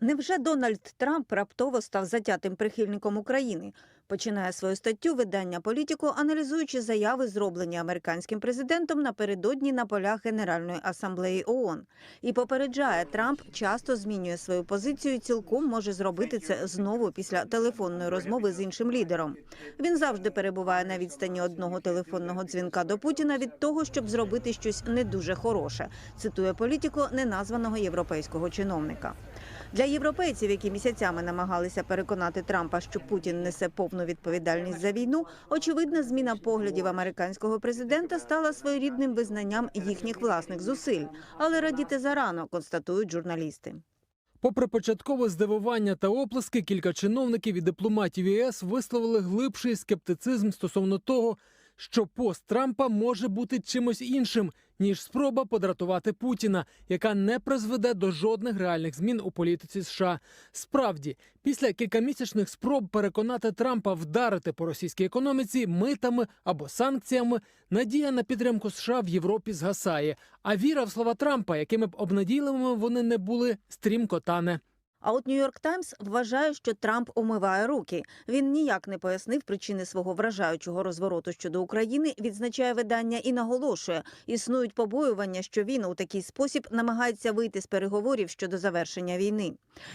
Невже Дональд Трамп раптово став затятим прихильником України? Починає свою статтю видання політико, аналізуючи заяви, зроблені американським президентом напередодні на полях Генеральної асамблеї ООН. І попереджає, Трамп часто змінює свою позицію. і Цілком може зробити це знову після телефонної розмови з іншим лідером. Він завжди перебуває на відстані одного телефонного дзвінка до Путіна від того, щоб зробити щось не дуже хороше. Цитує політико неназваного європейського чиновника. Для європейців, які місяцями намагалися переконати Трампа, що Путін несе повну відповідальність за війну, очевидна зміна поглядів американського президента стала своєрідним визнанням їхніх власних зусиль. Але радіти зарано, констатують журналісти. Попри початкове здивування та оплески, кілька чиновників і дипломатів ЄС висловили глибший скептицизм стосовно того, що пост Трампа може бути чимось іншим ніж спроба подратувати Путіна, яка не призведе до жодних реальних змін у політиці США. Справді, після кількамісячних спроб переконати Трампа вдарити по російській економіці митами або санкціями, надія на підтримку США в Європі згасає. А віра в слова Трампа, якими б обнадійливими вони не були, стрімко тане. А от Нью-Йорк Таймс вважає, що Трамп умиває руки. Він ніяк не пояснив причини свого вражаючого розвороту щодо України. Відзначає видання і наголошує, існують побоювання, що він у такий спосіб намагається вийти з переговорів щодо завершення війни.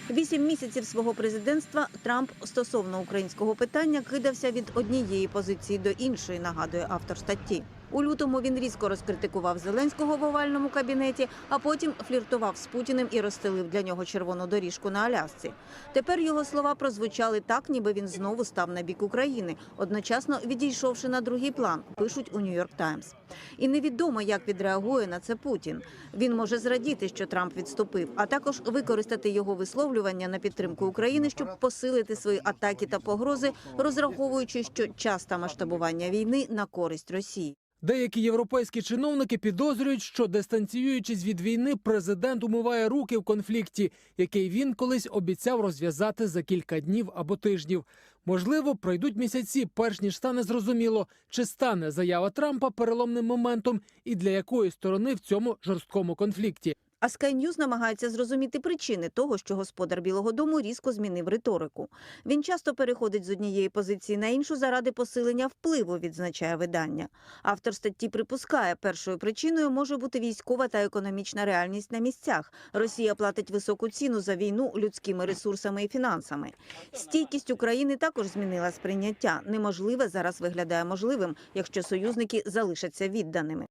Вісім місяців свого президентства Трамп стосовно українського питання кидався від однієї позиції до іншої. Нагадує автор статті. У лютому він різко розкритикував Зеленського в овальному кабінеті, а потім фліртував з Путіним і розстелив для нього червону доріжку на Алясці. Тепер його слова прозвучали так, ніби він знову став на бік України, одночасно відійшовши на другий план. Пишуть у Нью-Йорк Таймс. І невідомо, як відреагує на це Путін. Він може зрадіти, що Трамп відступив, а також використати його висловлювання на підтримку України, щоб посилити свої атаки та погрози, розраховуючи, що час та масштабування війни на користь Росії. Деякі європейські чиновники підозрюють, що дистанціюючись від війни, президент умиває руки в конфлікті, який він колись обіцяв розв'язати за кілька днів або тижнів. Можливо, пройдуть місяці, перш ніж стане зрозуміло, чи стане заява Трампа переломним моментом і для якої сторони в цьому жорсткому конфлікті. А News намагається зрозуміти причини того, що господар Білого Дому різко змінив риторику. Він часто переходить з однієї позиції на іншу заради посилення впливу, відзначає видання. Автор статті припускає, першою причиною може бути військова та економічна реальність на місцях. Росія платить високу ціну за війну людськими ресурсами і фінансами. Стійкість України також змінила сприйняття. Неможливе зараз виглядає можливим, якщо союзники залишаться відданими.